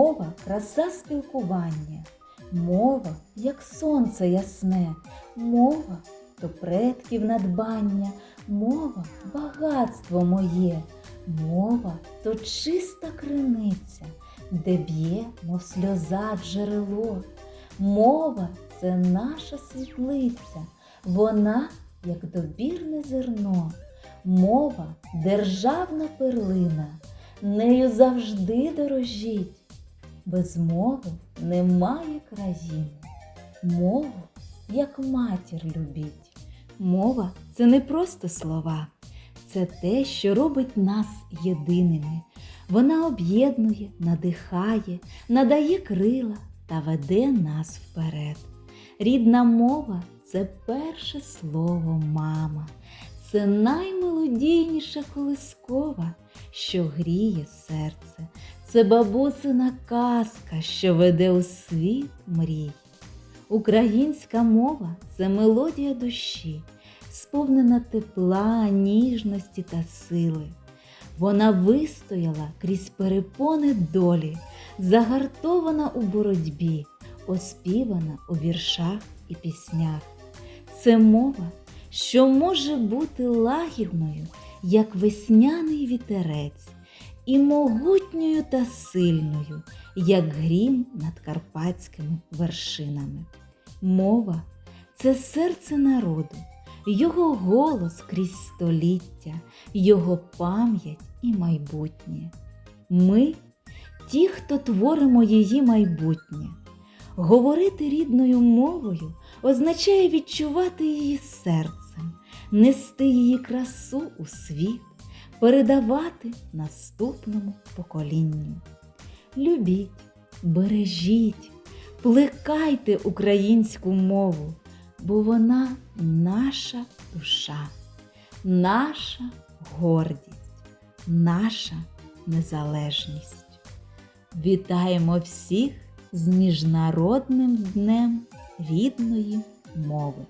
Мова краса спілкування, мова, як сонце ясне, мова то предків надбання, мова багатство моє, мова то чиста криниця, де б'є, мов сльоза джерело. Мова це наша світлиця, вона, як добірне зерно, мова державна перлина, нею завжди дорожіть. Без мови немає країни. Мову, як матір любіть. Мова це не просто слова, це те, що робить нас єдиними. Вона об'єднує, надихає, надає крила та веде нас вперед. Рідна мова це перше слово мама, це наймелодійніша колискова, що гріє серце, це бабусина казка, що веде у світ мрій. Українська мова це мелодія душі, сповнена тепла, ніжності та сили. Вона вистояла крізь перепони долі, загартована у боротьбі, оспівана у віршах і піснях. Це мова, що може бути лагідною, як весняний вітерець, і могутньою та сильною, як грім над карпатськими вершинами. Мова це серце народу, його голос крізь століття, його пам'ять і майбутнє. Ми ті, хто творимо її майбутнє. Говорити рідною мовою означає відчувати її серцем, нести її красу у світ, передавати наступному поколінню. Любіть, бережіть, плекайте українську мову, бо вона наша душа, наша гордість, наша незалежність. Вітаємо всіх з Міжнародним днем рідної мови.